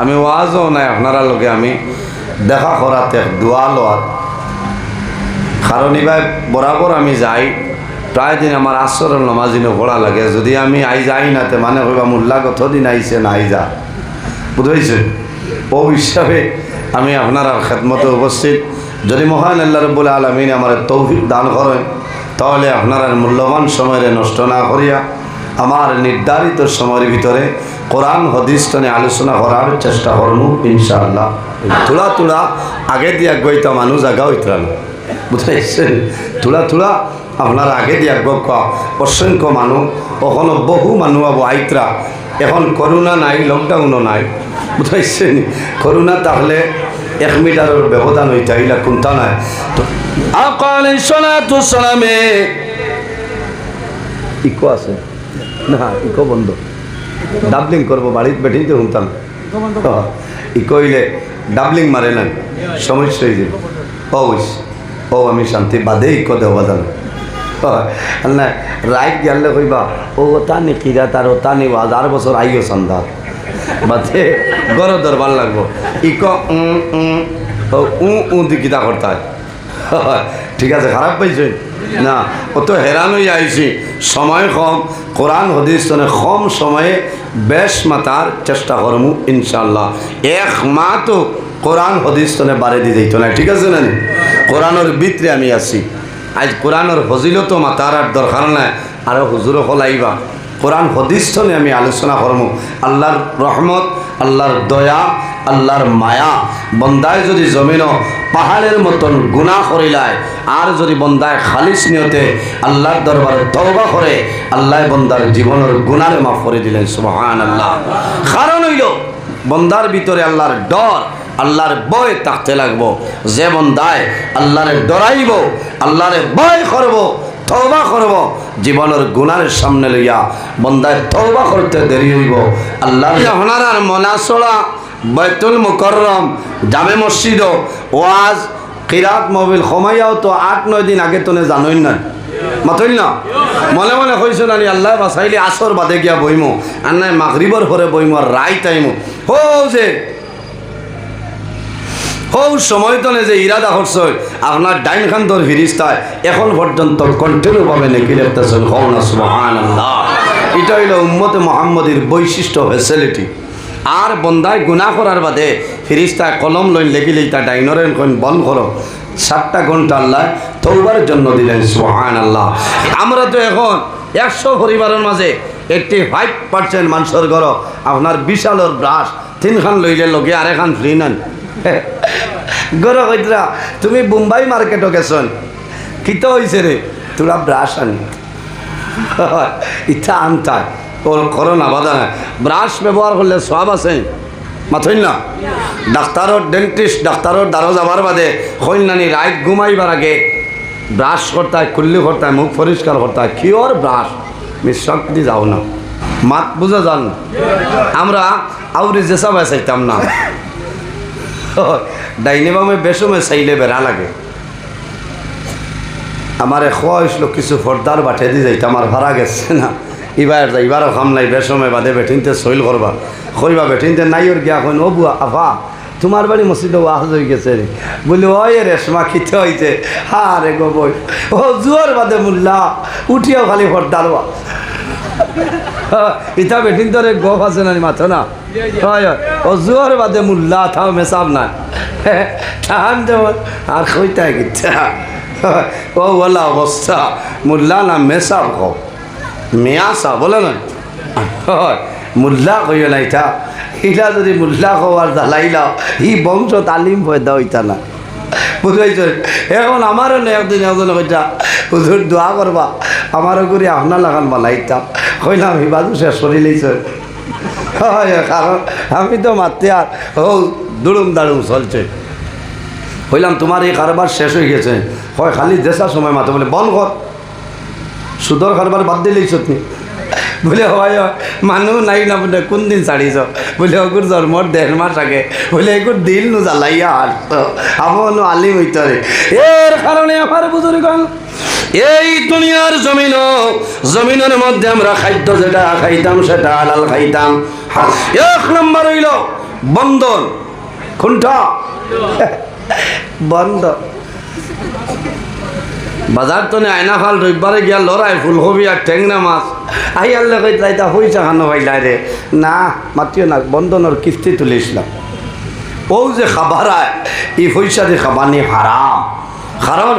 আমি ওয়াজও নাই, আপনারা লোকে আমি দেখা করাতে, দোয়া লওয়ার কারণ এবার বরাবর আমি যাই, প্রায় দিন আমার আশ্রম নমাজিনো পড়া লাগে। যদি আমি আই যাই না তে মানে হইবা মোল্লা কতদিন আইছে না, আই যা। বুঝেছে ও হিসাবে আমি আপনার খেদমতে উপস্থিত। যদি মহান আল্লাহ রব্বুল আলমিন আমার তৌফিক দান করেন, তাহলে আপনার মূল্যবান সময়ে নষ্ট না করিয়া আমার নির্ধারিত সময়ের ভিতরে কোরআন হদিস্টনে আলোচনা করার চেষ্টা করব ইনশাআল্লাহ। তুলা তুলা আগে দিয়া গইতা মানুষ, আগা হইতরা না বুঝাইছেন তুলা তুলা আপনার আগে দিয়া গক অসংখ্য মানুষ ওখানে বহু মানুষ আবো আইতরা, এখন করোনা নাই লকডাউনও নাই। বুঝাইছেন করোনা তাহলে এক মিটারের ব্যবধান হইতে ইলা কোনটা নাই? তো আকাল সলাতু সালামে। ইকো আছে? না, ইকো বন্ধ। ডাবলিং করব, বাড়িতে বেঠিতে শুনতাম ইকো হইলে ডাবলিং মারে না সমস্যা হয়ে যাবে। অবশ্য ও আমি শান্তি, বাদে ইকো দেওয়া বাজানো। না রাইট গেলে কইবা, ও তা নি কিরা তার, ও তা নি হাজার বছর আইও সন্ধ্যা। বাদে গর দরবার লাগবো। ইক, উম ও উ উ দিকিতা করতে হয়। ঠিক আছে, খারাপ পাইছে। না ও তো হেরান হয়ে আইছি সময় কম, কোরআন, হদিস তনে কম সময়ে বেশ মাতার চেষ্টা করমু ইনশাল্লাহ এক মা তো কোরআন, হদিস তনে বাড়ি দিয়ে দিত না ঠিক আছে না কোরআনের ভিতরে আমি আছি। আজ কোরআনের ফজিলত মাতার আর দরকার নাই আরও হুজুরও হলাইবা কোরআন হদিস্থনে আমি আলোচনা করব। আল্লাহর রহমত, আল্লাহর দয়া, আল্লাহর মায়া। বন্দায় যদি জমিন পাহাড়ের মতন গুণা করিলায় আর যদি বন্দায় খালিস নিয়তে আল্লাহর দরবারে তওবা করে, আল্লাহ বন্দার জীবনের গুণারে মাফ করে দিলেন সুবহান আল্লাহ কারণ হইল, বন্দার ভিতরে আল্লাহর ডর, আল্লাহর বয় থাকতে লাগবো। যে বন্দায় আল্লাহরে ডরাইব, আল্লাহরে বয় করব তওবা করব, জীবনের গুণার সামনে লইয়া বন্দায় তওবা করতে দেরি হইব। আল্লাহ আপনার আর মনাসলা বৈতুল মুকররম জামে মসজিদ ওয়াজ, কিরাত মবিল সময়ও তো আট, নয় দিন আগে তো জানোই না। মাতইল না? মনে মনে কইছো নানি, আল্লাহ বাসাইলে আসর বাদে গিয়া বইমো, আর নাই মাগরিবর পরে বইমো রাই টাইমো। হো যে হৌ সময় তনে যে ইরাদা করছে আপনার ডাইন খান তোর ফিরিস্তায় এখন পর্যন্ত কন্টিনিউ পাবে নাকি লিখতেছেন? হও না আল্লাহ এটা হইল উম্মতে মোহাম্মদের বৈশিষ্ট্য ফেসিলিটি আর বন্দায় গুণা করার বাদে ফিরিস্তায় কলম লইন লেগিলেই তা ডাইনরের কইন বন্ধ করো। সাতটা ঘণ্টা আল্লাহ তৌবার জন্য দিলেন সুহান আল্লাহ আমরা তো এখন একশো পরিবারের মাঝে এইটটি ফাইভ পার্সেন্ট মানুষের ঘর, আপনার বিশালর ব্রাশ, তিনখান লইলে লগে আর এখান ফ্রি নেন। গর তুমি মুম্বাই মার্কেটও গেছন কিতো হয়েছে রে তোরা ব্রাশ আনি। ইচ্ছা আনতায় ওর করোনা বাধা নাই। ব্রাশ ব্যবহার করলে সব আছে। মাথইন না? ডাক্তারর ডেন্টিস্ট ডাক্তারর দ্বারা যাবার বাদে কন্যানি রাইট ঘুমাইবার আগে। ব্রাশ করতে হয় কুল্লি করতে মুখ পরিষ্কার করতে হয় কিওর ব্রাশ মিশ্রক দিয়ে যাও না। মাত বুঝা যান আমরা আউরি যেসব চাইতাম না। ডাইনে বামে বেসমে চাইলে বেড়া লাগে। আমার খোয়া কিছু ফর্দার বাঠে দিয়ে যাইতে, আমার ভাড়া গেছে না। এবার এবারও খাম নাই, বেসমে বাদে বেঠিনতে সইল করবা কইবা বেঠিনতে নাই ওর গিয়া কইন ও বুয়া, আফা তোমার বাড়ি মসজিদে ওয়াজ হয়ে গেছে রে বলি ওই রেশমা খিতে হইছে। হা রে গো বই। ও জুয়ার বাদে মুল্লা, উঠিও খালি ফর্দার বা ইটা বেঠিন তোরে গপ আছে না মাথো না? হয়। ও জুয়ার বাদে মুল্লা, থাও মেসাব না। তাহান যেমন আর কইতাই গিচ্ছা ও বলা অবস্থা মুল্লা না মেসাব কও মেয়াসা বলে না? হয়, মুল্লা কইও না ইটা। ইটা যদি মুল্লা কওয়ার জ্বালাইলাও ই বংশ তালিম পয়দা হইতা না। বুঝাইছ? এখন আমারও নেই একদিন একজন কইটা হুজুর, দোয়া করবা। আমারও করে আপনার লাগান বানাইতাম কইলাম হিবাদু শেষ করে লইছ হয়, কারণ আমি তো মারতে আর ও দুড়ুম দাড়ুম চলছে। কইলাম তোমার এই কারবার শেষ হয়ে গেছে। হয় খালি দেশার সময় মাথা বলে, বল কর সুদর কারবার বাদ দিলেই তুমি বলে, হয় মানুহ নাই না বলে কোন দিন ছাড়িছ? বলে, অগুর জন্মর দেড় মাস আগে। বলে এগুর দিল নু জ্বালাইয়া আর আমার আলিম হইতরে এর কারণে আমার বুজুর্গ এই দুনিয়ার জমিন জমিনের মধ্যে আমরা খাদ্য যেটা খাইতাম, সেটা হালাল খাইতাম। এক নম্বর হইল বন্ধন খুন্ঠা বন্ধ। বাজার তো আয়না ফাল রবিবারে গিয়া লড়াই ফুলকপি আর টেংরা মাছ। আই আল্লাহ কই তাইতা পয়সা খানো পাইলাই রে না মাতিও না বন্ধনের কিস্তি তুলিসলাম ও যে খাবার আয় এই পয়সা দিয়ে খাবার নিয়ে হারাম কারণ